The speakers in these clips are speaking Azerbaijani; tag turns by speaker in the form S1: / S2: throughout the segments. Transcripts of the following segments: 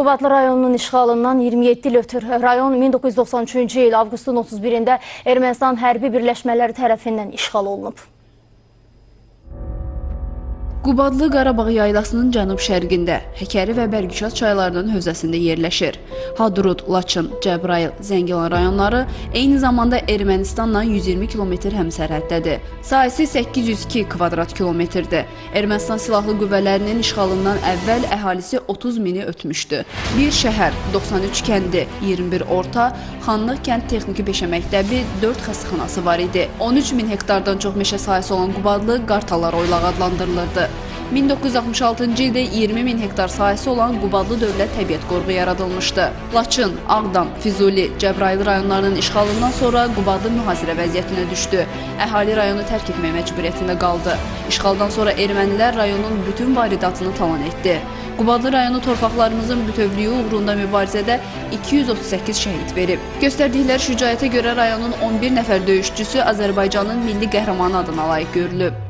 S1: Qubadlı rayonunun işğalından 27 il ötür. Rayon 1993-cü il avqustun 31-də Ermənistan hərbi birləşmələri tərəfindən işğal olunub.
S2: Qubadlı Qarabağ yaylasının cənub-şərqində, Həkəri və Bərgüşad çaylarının hövzəsində yerləşir. Hadrut, Laçın, Cəbrayıl, Zəngilan rayonları eyni zamanda Ermənistanla 120 kilometr həmsərhəddədir. Sahəsi 802 kvadrat kilometrdir. Ermənistan silahlı qüvvələrinin işğalından əvvəl əhalisi 30 mini ötmüşdü. Bir şəhər, 93 kəndi, 21 orta, Xanlıq kənd texniki peşə məktəbi, 4 xəstəxanası var idi. 13 min hektardan çox meşə sahəsi olan Qubadlı Qartalar oylaq adlandırılırdı. 1966-cı ildə 20 min hektar sahəsi olan Qubadlı Dövlət Təbiət Qoruğu yaradılmışdı. Laçın, Ağdam, Füzuli, Cəbrayıl rayonlarının işğalından sonra Qubadlı mühasirə vəziyyətinə düşdü. Əhali rayonu tərk etmək məcburiyyətində qaldı. İşğaldan sonra ermənilər rayonun bütün varidatını talan etdi. Qubadlı rayonu torpaqlarımızın bütövlüyü uğrunda mübarizədə 238 şəhid verib. Göstərdikləri şücaətə görə rayonun 11 nəfər döyüşçüsü Azərbaycanın milli qəhrəmanı adına layiq görülüb.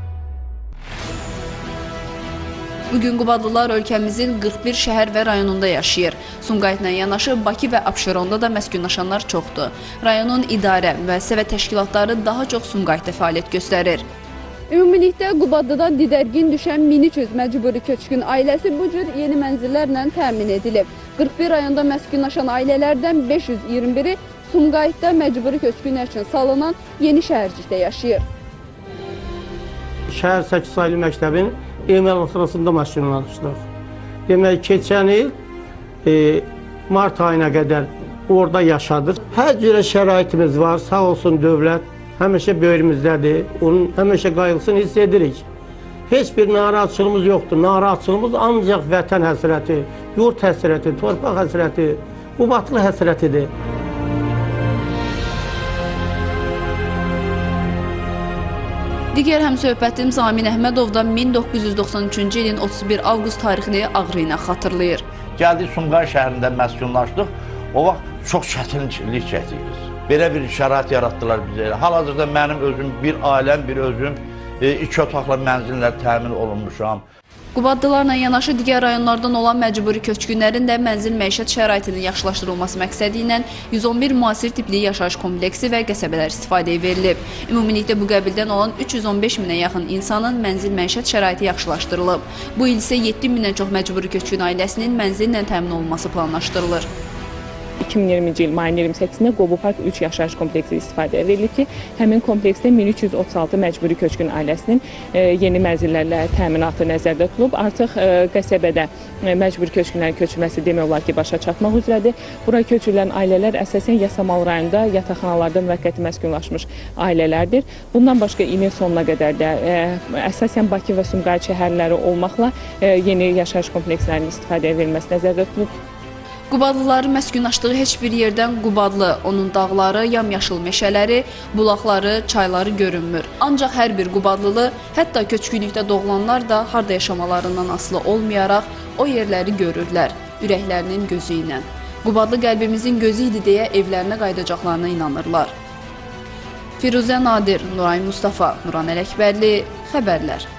S2: Bugün Qubadlılar ölkəmizin 41 şəhər və rayonunda yaşayır. Sumqayıtla yanaşı Bakı və Abşeronda da məskunlaşanlar çoxdur. Rayonun idarə, müəssisə və təşkilatları daha çox Sumqayıtda fəaliyyət göstərir.
S3: Ümumilikdə Qubadlıdan didərgin düşən 1300 məcburi köçkün ailəsi bu cür yeni mənzillərlə təmin edilib. 41 rayonda məskunlaşan ailələrdən 521-i Sumqayıtda məcburi köçkünlər üçün salınan yeni şəhərcikdə yaşayır.
S4: Şəhər 8 saylı məktəbin emel sırasında məskunlaşdıq. Demək, keçən il e, mart ayına qədər orada yaşadıq. Hər cürə şəraitimiz var, sağ olsun dövlət. Həmişə böyrümüzdədir, onun həmişə qayğısını hiss edirik. Heç bir narahatçılığımız yoxdur. Narahatçılığımız ancaq vətən həsrəti, yurt həsrəti, torpaq həsrəti, bu batlı həsrətidir.
S2: Digər həmsöhbətim Zamin Əhmədov da 1993-cü ilin 31 avqust tarixini ağrı ilə xatırlayır.
S5: Gəldik Sumqayıt şəhərində məskunlaşdıq. O vaxt çox çətinlik çəkdik. Belə bir şərait yaratdılar bizə. Hal-hazırda mənim özüm bir ailəm, bir özüm iki otaqlı mənzillə təmin olunmuşam.
S2: Qubadlılarla yanaşı digər rayonlardan olan məcburi köçkünlərin də mənzil məişət şəraitinin yaxşılaşdırılması məqsədi ilə 111 müasir tipli yaşayış kompleksi və qəsəbələr istifadəyə verilib. Ümumilikdə bu qəbildən olan 315 minə yaxın insanın mənzil məişət şəraiti yaxşılaşdırılıb. Bu il isə 7 mindən çox məcburi köçkün ailəsinin mənzillə təmin olunması planlaşdırılır.
S6: 2020-ci il mayın 28-də Qobu Park 3 yaşayış kompleksi istifadəyə verilib ki, həmin kompleksdə 1336 məcburi köçkün ailəsinin e, yeni mənzillərlə təminatı nəzərdə tutulub. Artıq e, qəsəbədə e, məcburi köçkünlərin köçürməsi demək olar ki, başa çatmaq üzrədir. Bura köçürülən ailələr əsasən Yasamal rayonunda yataqxanalarda müvəqqəti məskunlaşmış ailələrdir. Bundan başqa ilin sonuna qədər də əsasən Bakı və Sumqayıt şəhərləri olmaqla yeni yaşayış komplekslərinin istifadəyə verilməsi nəzərdə tutulub.
S2: Qubadlıların məskunlaşdığı heç bir yerdən Qubadlı, onun dağları, yamyaşıl meşələri, bulaqları, çayları görünmür. Ancaq hər bir Qubadlılı, hətta köçkünlükdə doğulanlar da harda yaşamalarından asılı olmayaraq o yerləri görürlər, ürəklərinin gözü ilə. Qubadlı qəlbimizin gözü idi deyə evlərinə qayıdacaqlarına inanırlar. Firuzə Nadir, Nuray Mustafa, Nuran Ələkbərli, xəbərlər.